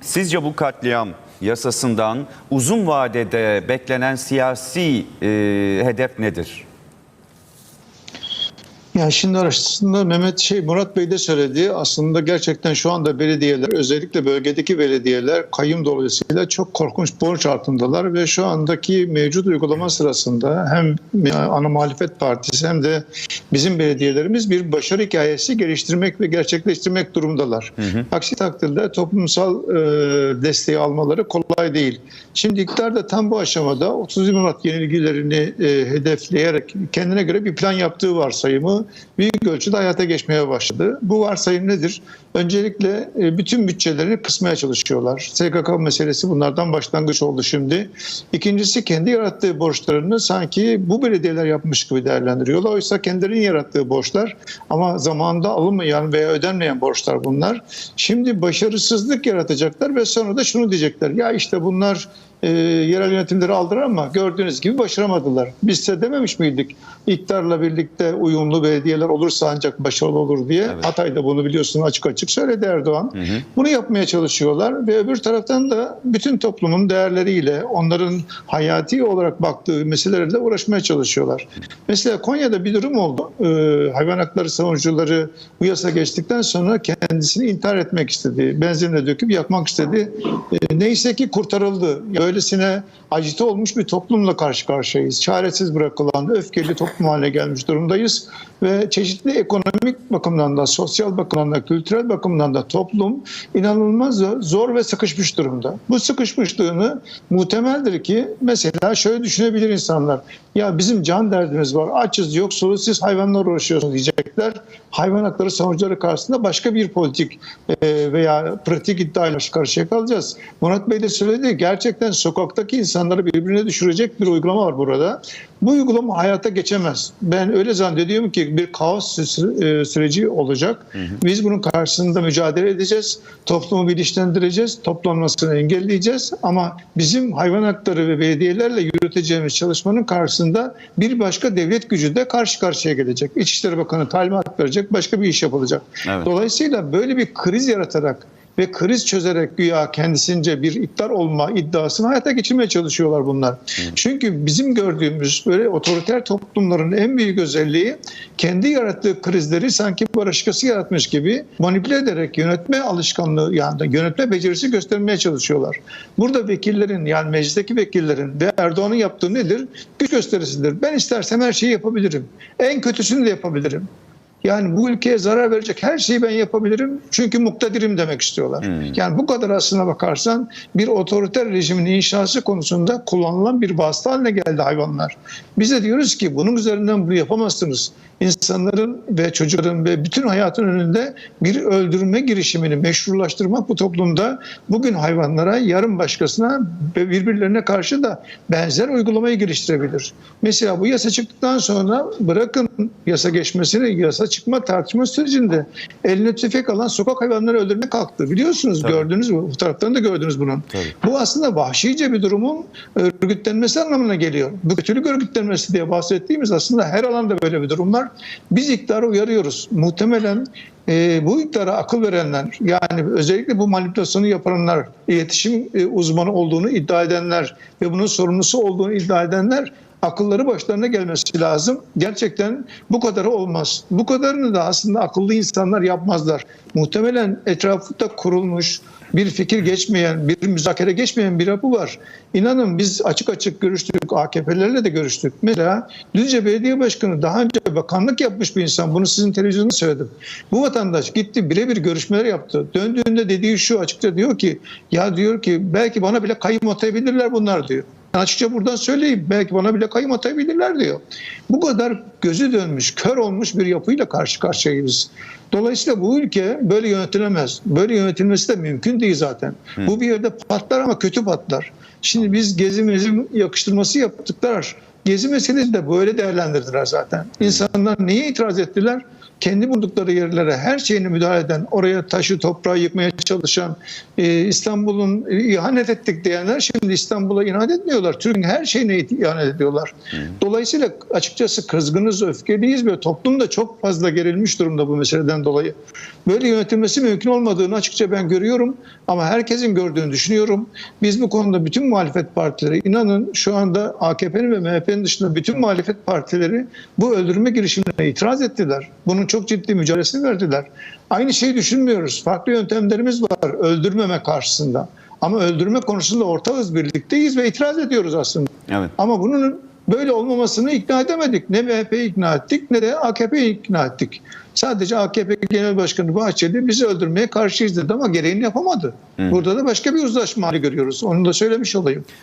Sizce bu katliam yasasından uzun vadede beklenen siyasi e, hedef nedir? Yani şimdi aslında Mehmet şey Murat Bey de söyledi. Aslında gerçekten şu anda belediyeler özellikle bölgedeki belediyeler kayyum dolayısıyla çok korkunç borç altındalar ve şu andaki mevcut uygulama sırasında hem ana muhalefet partisi hem de bizim belediyelerimiz bir başarı hikayesi geliştirmek ve gerçekleştirmek durumdalar. Aksi takdirde toplumsal e, desteği almaları kolay değil. Şimdi iktidar da tam bu aşamada 30 Murat yenilgilerini e, hedefleyerek kendine göre bir plan yaptığı varsayımı büyük ölçüde hayata geçmeye başladı. Bu varsayım nedir? Öncelikle e, bütün bütçelerini kısmaya çalışıyorlar. SGK meselesi bunlardan başlangıç oldu şimdi. İkincisi kendi yarattığı borçlarını sanki bu belediyeler yapmış gibi değerlendiriyorlar. Oysa kendilerinin yarattığı borçlar ama zamanında alınmayan veya ödenmeyen borçlar bunlar. Şimdi başarısızlık yaratacaklar ve sonra da şunu diyecekler. Ya işte bunlar e, yerel yönetimleri aldılar ama gördüğünüz gibi başaramadılar. Biz de dememiş miydik? İktidarla birlikte uyumlu belediyeler olursa ancak başarılı olur diye. Evet. Hatay'da bunu biliyorsun açık açık söyledi Erdoğan. Bunu yapmaya çalışıyorlar ve öbür taraftan da bütün toplumun değerleriyle, onların hayati olarak baktığı meselelerle uğraşmaya çalışıyorlar. Mesela Konya'da bir durum oldu. Ee, hayvan hakları savunucuları bu yasa geçtikten sonra kendisini intihar etmek istedi. Benzinle döküp yakmak istedi. Ee, neyse ki kurtarıldı. Öylesine acite olmuş bir toplumla karşı karşıyayız. Çaresiz bırakılan, öfkeli toplum haline gelmiş durumdayız. Ve çeşitli ekonomik bakımdan da, sosyal bakımdan da, kültürel bakımdan da toplum inanılmaz zor ve sıkışmış durumda. Bu sıkışmışlığını muhtemeldir ki mesela şöyle düşünebilir insanlar. Ya bizim can derdimiz var, açız, yoksuluz, siz hayvanlar uğraşıyorsunuz diyecekler. Hayvan hakları savunucuları karşısında başka bir politik e, veya pratik iddiayla karşıya kalacağız. Murat Bey de söyledi, gerçekten sokaktaki insanları birbirine düşürecek bir uygulama var burada. Bu uygulama hayata geçemez. Ben öyle zannediyorum ki bir kaos e, süreci olacak. Biz bunun karşısında mücadele edeceğiz. Toplumu bilinçlendireceğiz. Toplanmasını engelleyeceğiz. Ama bizim hayvan hakları ve belediyelerle yürüteceğimiz çalışmanın karşısında bir başka devlet gücü de karşı karşıya gelecek. İçişleri Bakanı talimat verecek. Başka bir iş yapılacak. Evet. Dolayısıyla böyle bir kriz yaratarak ve kriz çözerek güya kendisince bir iktidar olma iddiasını hayata geçirmeye çalışıyorlar bunlar. Çünkü bizim gördüğümüz böyle otoriter toplumların en büyük özelliği kendi yarattığı krizleri sanki başkası yaratmış gibi manipüle ederek yönetme alışkanlığı yani yönetme becerisi göstermeye çalışıyorlar. Burada vekillerin yani meclisteki vekillerin ve Erdoğan'ın yaptığı nedir? Güç gösterisidir. Ben istersem her şeyi yapabilirim. En kötüsünü de yapabilirim. Yani bu ülkeye zarar verecek her şeyi ben yapabilirim çünkü muktedirim demek istiyorlar. Yani bu kadar aslına bakarsan bir otoriter rejimin inşası konusunda kullanılan bir vasıta haline geldi hayvanlar. Biz de diyoruz ki bunun üzerinden bunu yapamazsınız. İnsanların ve çocukların ve bütün hayatın önünde bir öldürme girişimini meşrulaştırmak bu toplumda bugün hayvanlara, yarın başkasına ve birbirlerine karşı da benzer uygulamayı geliştirebilir. Mesela bu yasa çıktıktan sonra bırakın yasa geçmesini, yasa çıkma tartışma sürecinde eline tüfek alan sokak hayvanları öldürmeye kalktı. Biliyorsunuz Tabii. gördünüz mü? Fotoğraflarını da gördünüz bunun. Tabii. Bu aslında vahşice bir durumun örgütlenmesi anlamına geliyor. Bu kötülük örgütlenmesi diye bahsettiğimiz aslında her alanda böyle bir durum var. Biz iktidarı uyarıyoruz. Muhtemelen e, bu iktidara akıl verenler yani özellikle bu manipülasyonu yapanlar, iletişim e, uzmanı olduğunu iddia edenler ve bunun sorumlusu olduğunu iddia edenler akılları başlarına gelmesi lazım. Gerçekten bu kadarı olmaz. Bu kadarını da aslında akıllı insanlar yapmazlar. Muhtemelen etrafında kurulmuş bir fikir geçmeyen, bir müzakere geçmeyen bir yapı var. İnanın biz açık açık görüştük, AKP'lerle de görüştük. Mesela Düzce Belediye Başkanı daha önce bakanlık yapmış bir insan. Bunu sizin televizyonda söyledim. Bu vatandaş gitti birebir görüşmeler yaptı. Döndüğünde dediği şu açıkça diyor ki ya diyor ki belki bana bile kayyum atayabilirler bunlar diyor. Açıkça buradan söyleyeyim. Belki bana bile kayyum atayabilirler diyor. Bu kadar gözü dönmüş, kör olmuş bir yapıyla karşı karşıyayız. Dolayısıyla bu ülke böyle yönetilemez. Böyle yönetilmesi de mümkün değil zaten. Bu bir yerde patlar ama kötü patlar. Şimdi biz gezi mezim yakıştırması yaptıklar. Gezi meselesi de böyle değerlendirdiler zaten. İnsanlar neye itiraz ettiler? Kendi buldukları yerlere her şeyini müdahale eden, oraya taşı toprağı yıkmaya çalışan, e, İstanbul'un e, ihanet ettik diyenler şimdi İstanbul'a ihanet etmiyorlar. Türkiye'nin her şeyine ihanet ediyorlar. Dolayısıyla açıkçası kızgınız, öfkeliyiz ve toplum da çok fazla gerilmiş durumda bu meseleden dolayı. Böyle yönetilmesi mümkün olmadığını açıkça ben görüyorum ama herkesin gördüğünü düşünüyorum. Biz bu konuda bütün muhalefet partileri inanın şu anda AKP'nin ve MHP'nin dışında bütün muhalefet partileri bu öldürme girişimine itiraz ettiler. Bunun çok ciddi mücadelesini verdiler. Aynı şeyi düşünmüyoruz. Farklı yöntemlerimiz var öldürmeme karşısında. Ama öldürme konusunda ortağız, birlikteyiz ve itiraz ediyoruz aslında. Evet. Ama bunun böyle olmamasını ikna edemedik. Ne MHP'yi ikna ettik ne de AKP'yi ikna ettik. Sadece AKP Genel Başkanı Bahçeli bizi öldürmeye karşıyız dedi ama gereğini yapamadı. Burada da başka bir uzlaşma hali görüyoruz. Onu da söylemiş olayım.